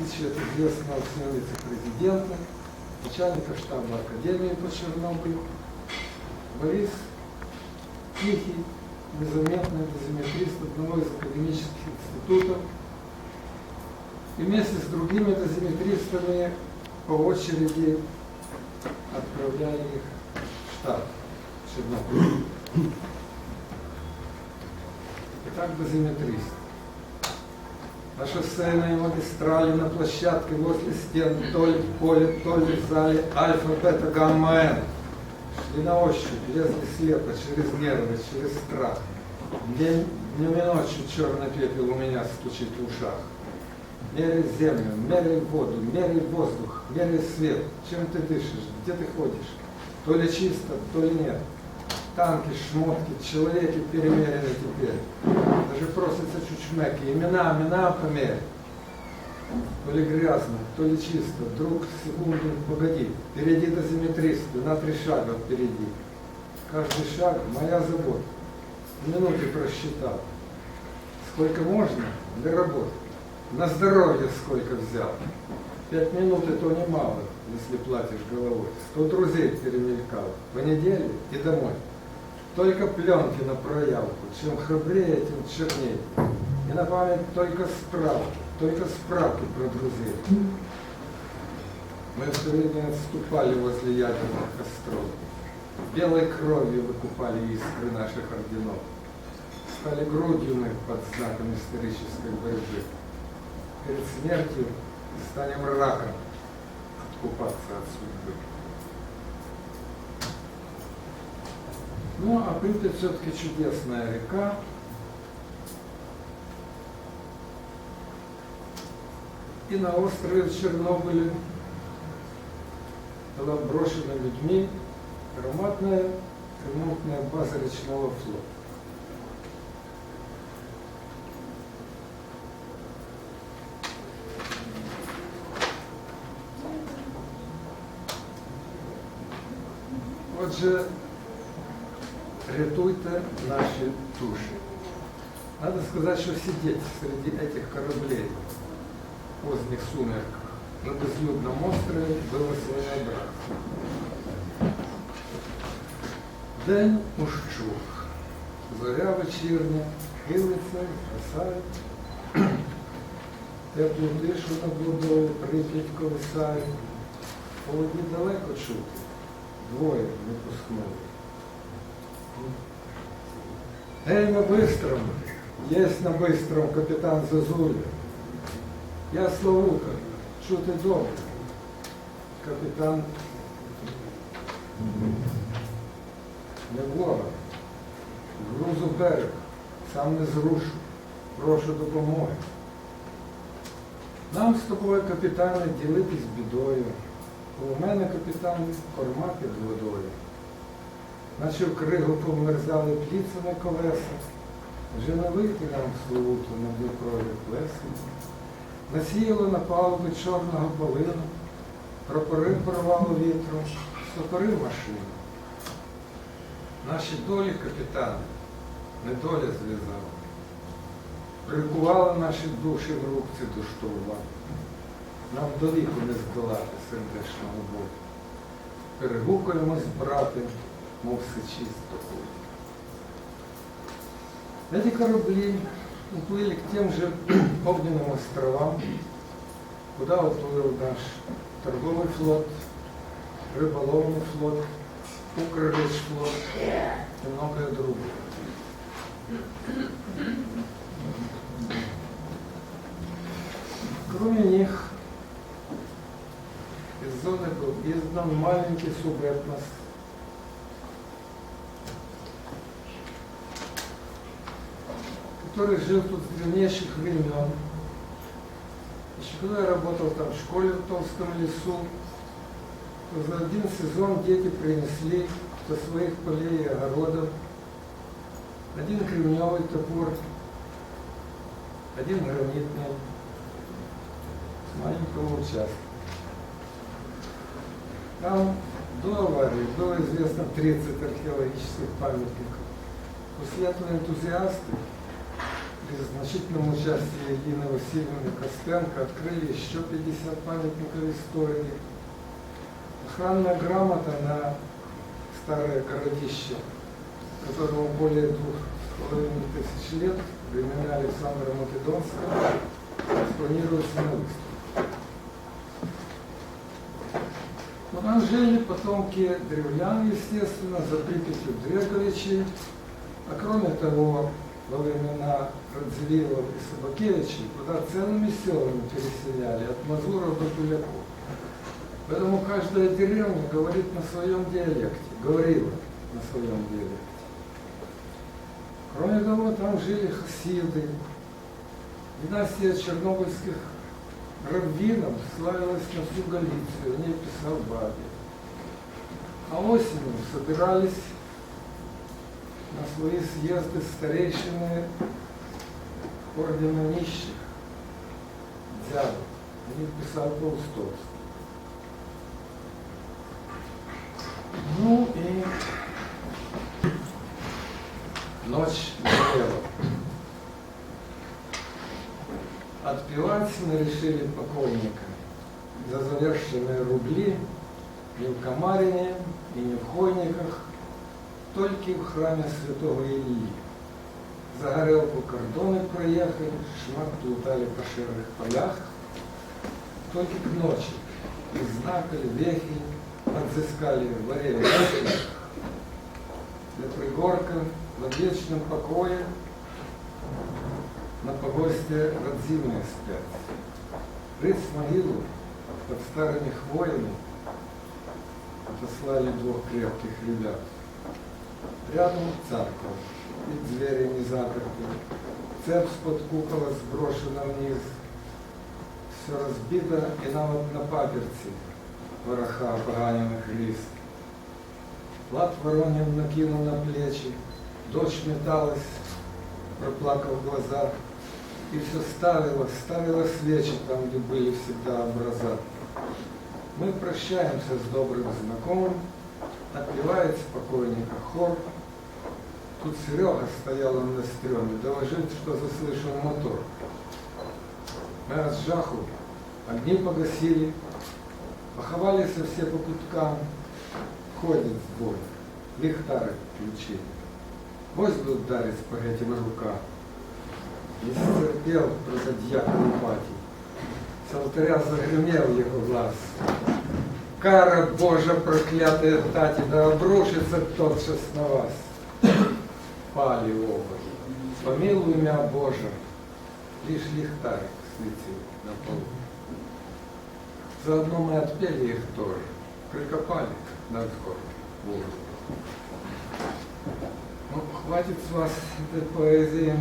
отличие от известного всем вице-президента, начальника штаба Академии по Чернобылю, Борис Тихий, незаметный дозиметрист одного из академических институтов, и вместе с другими дозиметристами по очереди отправляли их в штаб Чернобыля. Итак, дозиметрист. На шоссейной магистрали, на площадке возле стен, то ли в поле, то ли в зале альфа, бета, гамма, Н. Шли на ощупь, лезли слепо, через нервы, через страх. День, днем и ночью черный пепел у меня стучит в ушах. Меряй землю, меряй воду, меряй воздух, меряй свет. Чем ты дышишь, где ты ходишь? То ли чисто, то ли нет. Танки, шмотки, человеки перемерены теперь. Даже просятся чучмеки. Имена, имена померь. То ли грязно, то ли чисто. Вдруг секунду погоди. Впереди дозиметристы, на три шага впереди. Каждый шаг моя забота. Минуты просчитал. Сколько можно для работы. На здоровье сколько взял. Пять минут то немало, если платишь головой. Сто друзей перемелькал. По неделе и домой. Только пленки на проявку. Чем храбрее, тем чернее. И на память только справки, только справки про друзей. Мы все время отступали возле ядерных костров. Белой кровью выкупали искры наших орденов. Стали грудью мы под знаком исторической борьбы. Перед смертью станем раком откупаться от судьбы. Ну, а Припять все-таки чудесная река. И на острове Чернобыле была брошена людьми ароматная ремонтная база речного флота. Отже, рятуйте наші душі. Надо сказать, что сидеть среди этих кораблей в поздних сумерках на безлюдном острове было своеобразно. День ущух, зоря вечірня, хилиться, красає, теплу тишу над водою прип'ять колисає, по воді далеко чути, двоє не поснули. Эй, на быстром, есть на быстром капитан Зазуля. Я Славука, чути добре. Капітан не ворог. Грузу берег, сам не зрушу. Прошу допомоги. Нам з тобою, капітане, ділитись бідою. У мене, капітан, корма під водою. Наче в кригу повмерзали пліцями колеса, вже не нам в Славуту на Дніпрові плеси. Насіяло на палубі чорного полину, прапори порвало вітром, стопори машину. Наші долі, капітани, не доля зв'язала. Прикували наші душі в рубці до штурма. Нам до віку не здолати сердечного болю. Перегукуємось, брати, мов сечі з тобою. Эти корабли уплыли к тем же огненным островам, куда уплыл наш торговый флот, рыболовный флот, Укрречфлот и многое другое. Кроме них, из зоны был издан маленький субэтнос который жил тут с древнейших времен. Еще когда я работал там в школе в Толстом лесу, то за один сезон дети принесли со своих полей и огородов один кремневый топор, один гранитный, с маленького участка. Там до аварии было известно 30 археологических памятников. После этого энтузиасты при значительном участии Ирины Васильевны Костенко открыли еще 50 памятников истории. Охранная грамота на старое городище, которому более двух с половиной тысяч лет, времена Александра Македонского, планируется на выставку. Там жили потомки древлян, естественно, за Припятью Дреговичей, а кроме того, во времена Радзивиллов и Собакевичей туда целыми селами переселяли, от Мазуров до Куляков. Поэтому каждая деревня говорит на своем диалекте, говорила на своем диалекте. Кроме того, там жили хасиды. Династия чернобыльских раввинов славилась на всю Галицию, о ней писал Бабе. А осенью собирались свои съезды старейшины ордена нищих, дзябов. О них писал Паустовский. Ну и ночь горела. Отпевать мы решили покойника за завершенные рубли не в Камарине и не в Хойниках, только в храме святого Ильи. За горелку кордоны проехали, шмат плутали по ширых полях, только к ночи из знакали, вехи отзыскали варели для пригорка в вечном покое на погосте родзимые спят. Рыть могилу под старыми хвоями отослали двух крепких ребят. Рядом церковь, и двери не заперты, цепь с-под купола сброшена вниз. Все разбито и навод на паперці вороха поганених ліс. Лад воронин накинул на плечи, дочь металась, проплакав глаза, и все ставила, ставила свечи там, где были всегда образа. Мы прощаемся с добрым знакомым, отпевает спокойненько хор. Тут Серега стоял на стреме, доложит, что заслышал мотор. Мы разжаху, огни погасили, поховались все по куткам, ходит в бой, лихтары включили. Вось бы ударить по этим рукам. Не стерпел протодьяк Ипатий. С алтаря загремел его глаз. Кара Божа проклятая тати, да обрушится тотчас на вас. Пали оба. Помилуй меня, Боже, лишь лихтарик светил на полу. Заодно мы отпели их тоже, прикопали на взгор Божию. Ну, хватит с вас этой поэзии.